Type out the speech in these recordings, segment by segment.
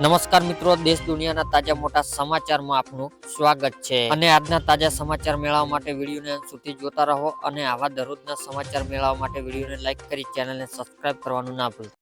નમસ્કાર મિત્રો, દેશ દુનિયાના તાજા મોટા સમાચારમાં આપનું સ્વાગત છે. અને આજના તાજા સમાચાર મેળવવા માટે વિડીયોને અંત સુધી જોતા રહો અને આવા દરરોજના સમાચાર મેળવવા માટે વિડીયોને લાઈક કરી ચેનલને સબસ્ક્રાઇબ કરવાનું ના ભૂલતા.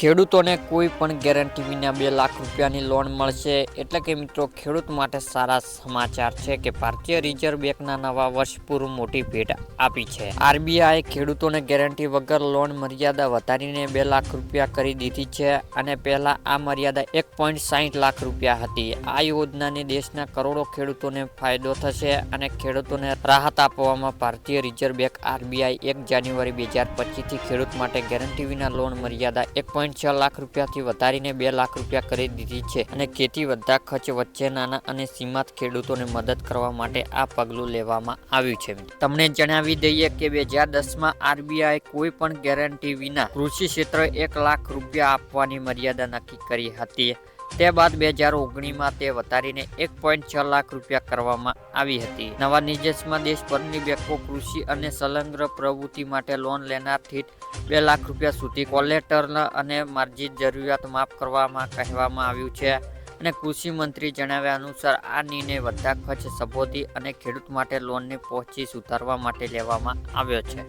ખેડૂતોને કોઈ પણ ગેરંટી વિના બે લાખ રૂપિયાની લોન મળશે. એટલે કે મિત્રો, ખેડૂત માટે સારા સમાચાર છે કે ભારતીય રિઝર્વ બેંકના નવા વર્ષ પૂર્વ મોટી ભેટ આપી છે. આરબીઆઈ ખેડૂતોને ગેરંટી વગર લોન મર્યાદા વધારીને બે લાખ રૂપિયા કરી દીધી છે અને પહેલા આ મર્યાદા એક પોઈન્ટ સાહીઠ લાખ રૂપિયા હતી. આ યોજનાની દેશના કરોડો ખેડૂતોને ફાયદો થશે અને ખેડૂતોને રાહત આપવામાં ભારતીય રિઝર્વ બેંક આરબીઆઈ એક જાન્યુઆરી બે હજાર પચીસથી ખેડૂત માટે ગેરંટી વિના લોન મર્યાદા એક પોઈન્ટ છ લાખ રૂપિયાથી વધારીને બે લાખ રૂપિયા કરી દીધી છે અને ખેતી વધતા ખર્ચ વચ્ચે નાના અને સીમાંત ખેડૂતોને મદદ કરવા માટે આ પગલું લેવામાં આવ્યું છે. તમને જણાવી દઈએ કે બે હજાર દસમાં આરબીઆઈ કોઈ પણ ગેરંટી વિના કૃષિ ક્ષેત્રે એક લાખ રૂપિયા આપવાની મર્યાદા નક્કી કરી હતી. તે બાદ બે હજાર ઓગણીમાં તે વધારીને એક પોઈન્ટ છ લાખ રૂપિયા કરવામાં આવી હતી. નવા નિર્દેશમાં દેશભરની બેંકો કૃષિ અને સંલગ્ન પ્રવૃત્તિ માટે લોન લેનારથી બે લાખ રૂપિયા સુધી કોલેટરલ અને માર્જિન જરૂરિયાત માફ કરવામાં કહેવામાં આવ્યું છે. અને કૃષિ મંત્રી જણાવ્યા અનુસાર, આ નિર્ણય વધતા ખર્ચ સંબોધી અને ખેડૂત માટે લોનની પહોંચી સુધારવા માટે લેવામાં આવ્યો છે.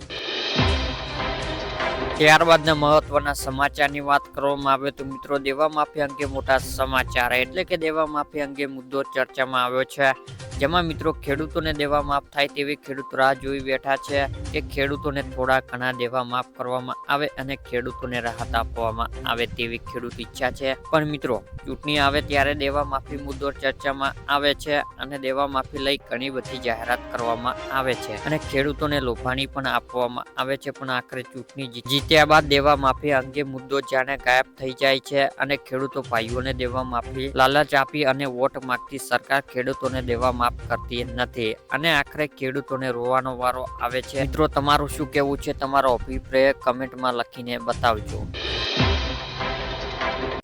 ત્યારબાદના મહત્વના સમાચારની વાત કરવામાં આવે તો મિત્રો દેવા માફી અંગે મોટા સમાચાર. એટલે કે દેવા માફી અંગે મુદ્દો ચર્ચામાં આવ્યો છે. જેમાં મિત્રો ખેડૂતોને દેવા માફ થાય તેવી ખેડૂત રાહ જોઈ બેઠા છે કે ખેડૂતોને થોડા ઘણા દેવા માફ કરવામાં આવે અને ખેડૂતોને રાહત આપવામાં આવે તેવી ખેડૂત ઈચ્છા છે. પણ મિત્રો, ચૂંટણી આવે ત્યારે દેવા માફી મુદ્દો ચર્ચામાં આવે છે અને દેવા માફી લઈ ઘણી બધી જાહેરાત કરવામાં આવે છે અને ખેડૂતોને લોભાણી પણ આપવામાં આવે છે. પણ આખરે ચૂંટણી જીત્યા બાદ દેવા માફી અંગે મુદ્દો જાણે ગાયબ થઈ જાય છે અને ખેડૂતો ભાઈઓને દેવા માફી લાલચ આપી અને વોટ માંગતી સરકાર ખેડૂતોને દેવા માફ કરતી નથી. અને આખરે ખેડૂતોને રોવાનો વારો આવે છે. મિત્રો, તમારું શું કહેવું છે? તમારો અભિપ્રાય કમેન્ટમાં લખીને બતાવજો.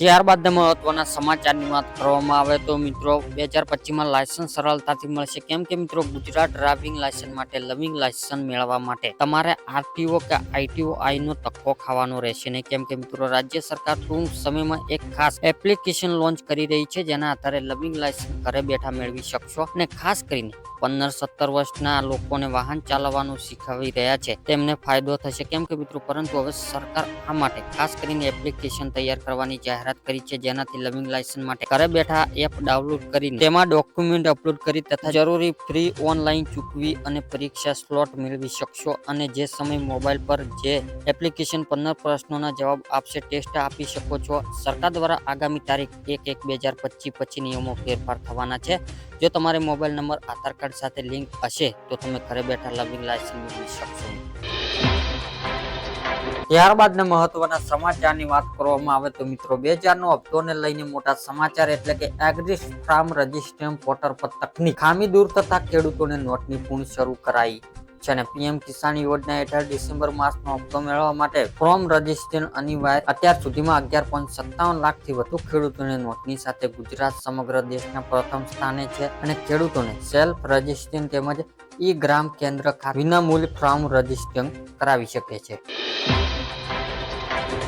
ત્યારબાદ મહત્વના સમાચારની વાત કરવામાં આવે તો મિત્રો, બે હજાર પચીસમાં લાયસન્સ સરળતાથી મળશે. કેમ કે મિત્રો, ગુજરાત ડ્રાઇવિંગ લાયસન્સ માટે લવિંગ લાયસન્સ મેળવવા માટે તમારે આરટીઓ કે આઈટીઓ આઈનો ધક્કો ખાવાનો રહેશે નહીં. કેમ કે મિત્રો, રાજ્ય સરકાર ટૂંક સમયમાં એક ખાસ એપ્લિકેશન લોન્ચ કરી રહી છે, જેના આધારે લવિંગ લાયસન્સ ઘરે બેઠા મેળવી શકશો અને ખાસ કરીને પંદર સત્તર વર્ષના લોકોને વાહન ચલાવવાનું શીખવી રહ્યા છે. તેમને ફાયદો થશે કેમ કે મિત્રો, પરંતુ હવે સરકાર આ માટે ખાસ કરીને એપ્લિકેશન તૈયાર કરવાની જાહેરાત કરી છે, જેનાથી લર્નિંગ લાયસન્સ માટે ઘરે બેઠા એપ ડાઉનલોડ કરી તેમાં ડોક્યુમેન્ટ અપલોડ કરી તથા જરૂરી ફ્રી ઓનલાઈન ચૂકવી અને પરીક્ષા સ્લોટ મેળવી શકશો અને જે સમય મોબાઈલ પર જે એપ્લિકેશન પંદર પ્રશ્નોના જવાબ આપશે, ટેસ્ટ આપી શકો છો. સરકાર દ્વારા આગામી તારીખ એક એક બે હજાર પચીસ પછી નિયમો ફેરફાર થવાના છે. જો તમારે મોબાઈલ નંબર, આધાર કાર્ડ સાથે લિંક હશે તો તમે ઘરે બેઠા લર્નિંગ લાયસન્સ મેળવી શકશો. ત્યારબાદના મહત્વના સમાચારની વાત કરવામાં આવે તો મિત્રો બે હજારનો હપ્તોને લઈને મોટા સમાચાર એટલે કે એગ્રીસ ફાર્મ રજિસ્ટ્રેશન પોર્ટલ પર તકની ખામી દૂર થતા ખેડૂતોને નોટની પૂર્ણ શરૂ કરાઈ. છે અને પીએમ કિસાન યોજના હેઠળ ડિસેમ્બર માસનો હપ્તો મેળવવા માટે ફોર્મ રજીસ્ટ્રેશન અનિવાર્ય. અત્યાર સુધીમાં અગિયાર પોઈન્ટ સત્તાવન લાખથી વધુ ખેડૂતોને નોટની સાથે ગુજરાત સમગ્ર દેશના પ્રથમ સ્થાને છે અને ખેડૂતોને સેલ્ફ રજીસ્ટ્રેશન તેમજ ઈ ગ્રામ કેન્દ્ર ખાતે વિનામૂલ્ય ફોર્મ રજીસ્ટ્રેશન કરાવી શકે છે.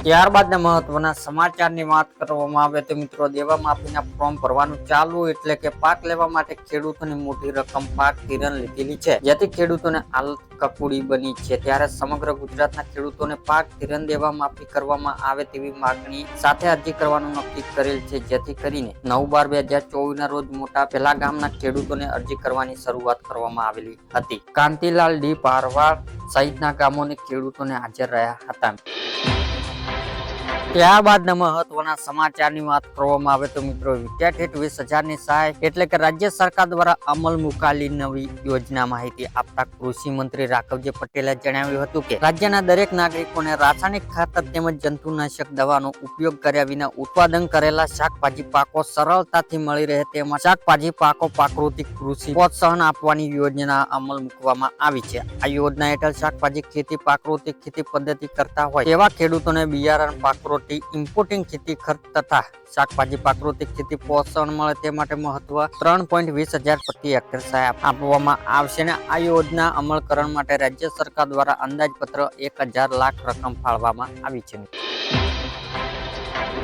ત્યારબાદના મહત્વના સમાચારની વાત કરવામાં આવે તો મિત્રો દેવા માફીના ફોર્મ ભરવાનું ચાલુ એટલે કે પાક લેવા માટે ખેડૂતોની મોટી રકમ પાક ધિરાણ લીધેલી છે. જેથી ખેડૂતોને હાલત કકુડી બની છે. ત્યારે સમગ્ર ગુજરાતના ખેડૂતોને પાક ધિરાણ દેવા માફી કરવામાં આવે તેવી માગણી સાથે અરજી કરવાનું નક્કી કરેલ છે. જેથી કરીને નવ બાર બે હજાર ચોવીસ ના રોજ મોટા પેલા ગામના ખેડૂતોને અરજી કરવાની શરૂઆત કરવામાં આવેલી હતી. કાંતિલાલ ડી પારવાડ સહિતના ગામોને ખેડૂતોને હાજર રહ્યા હતા. ત્યારબાદના મહત્વના સમાચારની વાત કરવામાં આવે તો મિત્રો વિદ્યાર્થી વીસ હજારની સહાય એટલે કે રાજ્ય સરકાર દ્વારા અમલ મુકાલી નવી યોજના માહિતી આપતા કૃષિ મંત્રી રાઘવજી પટેલે જણાવ્યું હતું કે રાજ્યના દરેક નાગરિકોને રાસાયણિક ખાતર તેમજ જંતુનાશક દવાનો ઉપયોગ કર્યા વિના ઉત્પાદન કરેલા શાકભાજી પાકો સરળતાથી મળી રહે તેમાં શાકભાજી પાકો પ્રાકૃતિક કૃષિ પ્રોત્સાહન આપવાની યોજના અમલ મૂકવામાં આવી છે. આ યોજના હેઠળ શાકભાજી ખેતી પ્રાકૃતિક ખેતી પદ્ધતિ કરતા હોય તેવા ખેડૂતોને બિયારણ પ્રાકૃતિક ઇમ્પોર્ટિંગ ખેતી, ખર્ચ તથા શાકભાજી, પ્રાકૃતિક ખેતી પોષણ મળે તે માટે મહત્વ ત્રણ પોઈન્ટ વીસ હજાર પ્રતિ હેક્ટર સહાય આપવામાં આવશે અને આ યોજના અમલકરણ માટે રાજ્ય સરકાર દ્વારા અંદાજપત્ર એક હજાર લાખ રકમ ફાળવામાં આવી છે.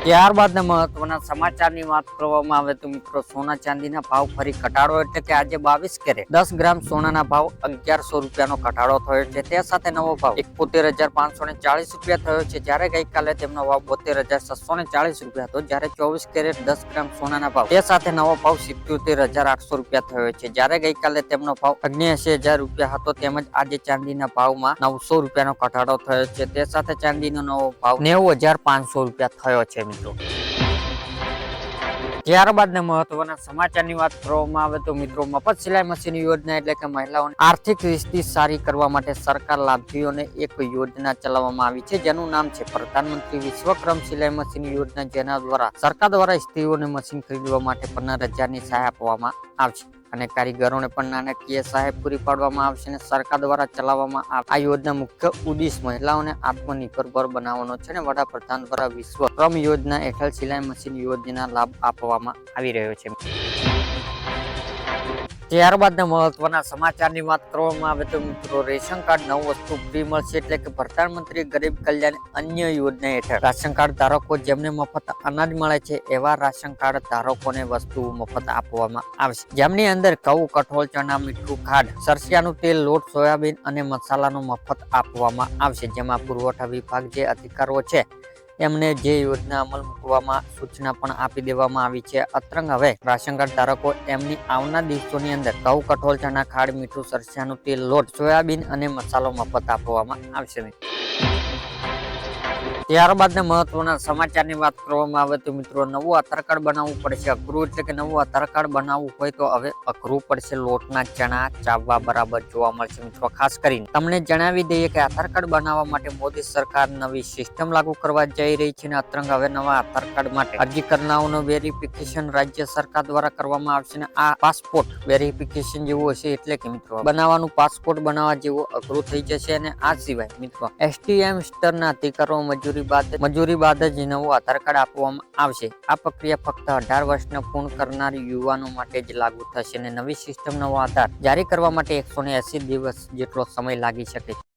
ત્યારબાદના મહત્વના સમાચારની વાત કરવામાં આવે તો મિત્રો, સોના ચાંદીના ભાવ ફરી ઘટાડો એટલે કે આજે બાવીસ કેરેટ, દસ ગ્રામ સોનાના ભાવ અગિયારસો રૂપિયાનો ઘટાડો થયો છે. તે સાથે નવો ભાવ એકોતેર હજાર પાંચસો ને ચાલીસ રૂપિયા થયો છે. જ્યારે ગઈકાલે તેમનો ભાવ બોતેર હજાર છસો ને ચાલીસ રૂપિયા હતો. જ્યારે ચોવીસ કેરેટ, દસ ગ્રામ સોનાના ભાવ તે સાથે નવો ભાવ સિત્યોતેર હજાર આઠસો રૂપિયા થયો છે. જ્યારે ગઈકાલે તેમનો ભાવ અગ્નેસી હજાર રૂપિયા હતો, તેમજ આજે ચાંદીના ભાવમાં નવસો રૂપિયાનો ઘટાડો થયો છે. તે સાથે ચાંદીનો નવો ભાવ નેવું હજાર પાંચસો રૂપિયા થયો છે મિત્રો ત્યારબાદના મહત્વના સમાચારની વાત કરવામાં આવે તો મિત્રો, મફત સિલાઈ મશીન યોજના એટલે કે મહિલાઓની આર્થિક સ્થિતિ સારી કરવા માટે સરકાર લાભીઓને એક યોજના ચલાવવામાં આવી છે. જેનું નામ છે પ્રધાનમંત્રી વિશ્વક્રમ સિલાઈ મશીન યોજના, જેના દ્વારા સરકાર દ્વારા સ્ત્રીઓને મશીન ખરીદવા માટે પંદર હજારની સહાય આપવામાં આવશે. અને કારીગરોને પણ નાણાકીય સહાય પૂરી પાડવામાં આવશે અને સરકાર દ્વારા ચલાવવામાં આ યોજના મુખ્ય ઉદ્દેશ મહિલાઓને આત્મનિર્ભર બનાવવાનો છે અને વડાપ્રધાન દ્વારા વિશ્વ શ્રમ યોજના હેઠળ સિલાઈ મશીન યોજના લાભ આપવામાં આવી રહ્યો છે. ત્યારબાદના મહત્વના સમાચારની વાત કરવામાં આવે તો મિત્રો, રેશન કાર્ડ નવ વસ્તુ ફ્રી મળશે એટલે કે પ્રધાનમંત્રી ગરીબ કલ્યાણ અન્ય યોજના હેઠળ. રાશન કાર્ડ ધારકો જેમને મફત અનાજ મળે છે, એવા રાશન કાર્ડ ધારકોને વસ્તુઓ મફત આપવામાં આવશે. જેમની અંદર ઘઉં, કઠોળ, ચણા, મીઠું, ખાંડ, સરસિયાનું તેલ, લોટ, સોયાબીન અને મસાલાનું મફત આપવામાં આવશે. જેમાં પુરવઠા વિભાગ જે અધિકારો છે એમને જે યોજના અમલ મૂકવામાં સૂચના પણ આપી દેવામાં આવી છે. અત્રંગ હવે રાશન કાર્ડ ધારકો એમની આવનાર દિવસોની અંદર ઘઉં, કઠોળ, ચણા, ખાડ, મીઠું સરસાનું તેલ, લોટ, સોયાબીન અને મસાલો મફત આપવામાં આવશે. ત્યારબાદના મહત્વના સમાચારની વાત કરવામાં આવે તો મિત્રો નવું આધાર કાર્ડ બનાવવું પડશે, અઘરું એટલે કે નવું આધાર કાર્ડ બનાવવું હોય તો હવે અઘરું પડશે. લોટના ચણા ચાવવા બરાબર જોવા મળશે મિત્રો, ખાસ કરીને તમને જણાવી દઈએ કે આધાર કાર્ડ બનાવવા માટે મોદી સરકાર નવી સિસ્ટમ લાગુ કરવા જઈ રહી છે અને અતરંગ હવે નવા આધાર કાર્ડ માટે અરજી કરનારનું વેરિફિકેશન રાજ્ય સરકાર દ્વારા કરવામાં આવશે અને આ પાસપોર્ટ વેરિફિકેશન જેવું હશે એટલે કે મિત્રો બનાવવાનું પાસપોર્ટ બનાવવા જેવું અઘરું થઈ જશે અને આ સિવાય મિત્રો એસટીએમ સ્તરના અધિકારો મજૂરી બાદ મજૂરી બાદ જ નવું આધાર કાર્ડ આપવામાં આવશે. આ પ્રક્રિયા ફક્ત અઢાર વર્ષને પૂર્ણ કરનાર યુવાનો માટે જ લાગુ થશે અને નવી સિસ્ટમ નવો આધાર જારી કરવા માટે એકસો દિવસ જેટલો સમય લાગી શકે છે.